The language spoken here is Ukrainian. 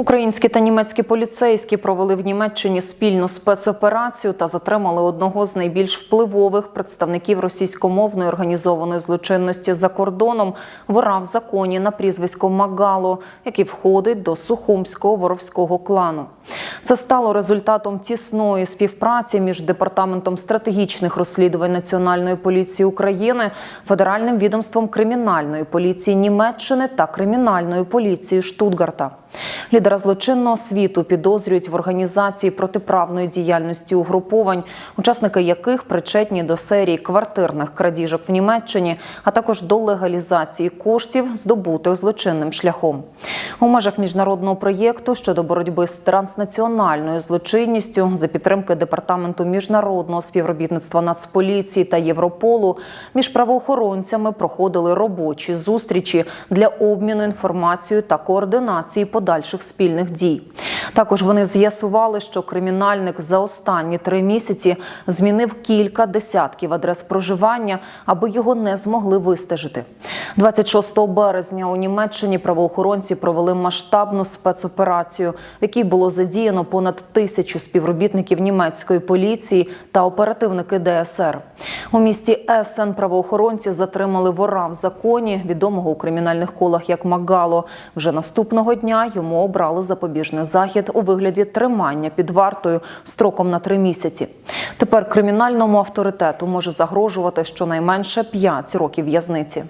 Українські та німецькі поліцейські провели в Німеччині спільну спецоперацію та затримали одного з найбільш впливових представників російськомовної організованої злочинності за кордоном вора в законі на прізвисько Магало, який входить до Сухумського воровського клану. Це стало результатом тісної співпраці між департаментом стратегічних розслідувань Національної поліції України, Федеральним відомством кримінальної поліції Німеччини та кримінальною поліцією Штутгарта. Лідера злочинного світу підозрюють в організації протиправної діяльності угруповань, учасники яких причетні до серії квартирних крадіжок в Німеччині, а також до легалізації коштів, здобутих злочинним шляхом. У межах міжнародного проєкту щодо боротьби з транснаціональною злочинністю за підтримки департаменту міжнародного співробітництва Нацполіції та Європолу між правоохоронцями проходили робочі зустрічі для обміну інформацією та координації подальших спільних дій. Також вони з'ясували, що кримінальник за останні три місяці змінив кілька десятків адрес проживання, аби його не змогли вистежити. 26 березня у Німеччині правоохоронці провели масштабну спецоперацію, в якій було задіяно понад тисячу співробітників німецької поліції та оперативники ДСР. У місті Есен правоохоронці затримали вора в законі, відомого у кримінальних колах як Магало. Вже наступного дня йому обрали запобіжний захід у вигляді тримання під вартою строком на три місяці. Тепер кримінальному авторитету може загрожувати щонайменше 5 років в'язниці.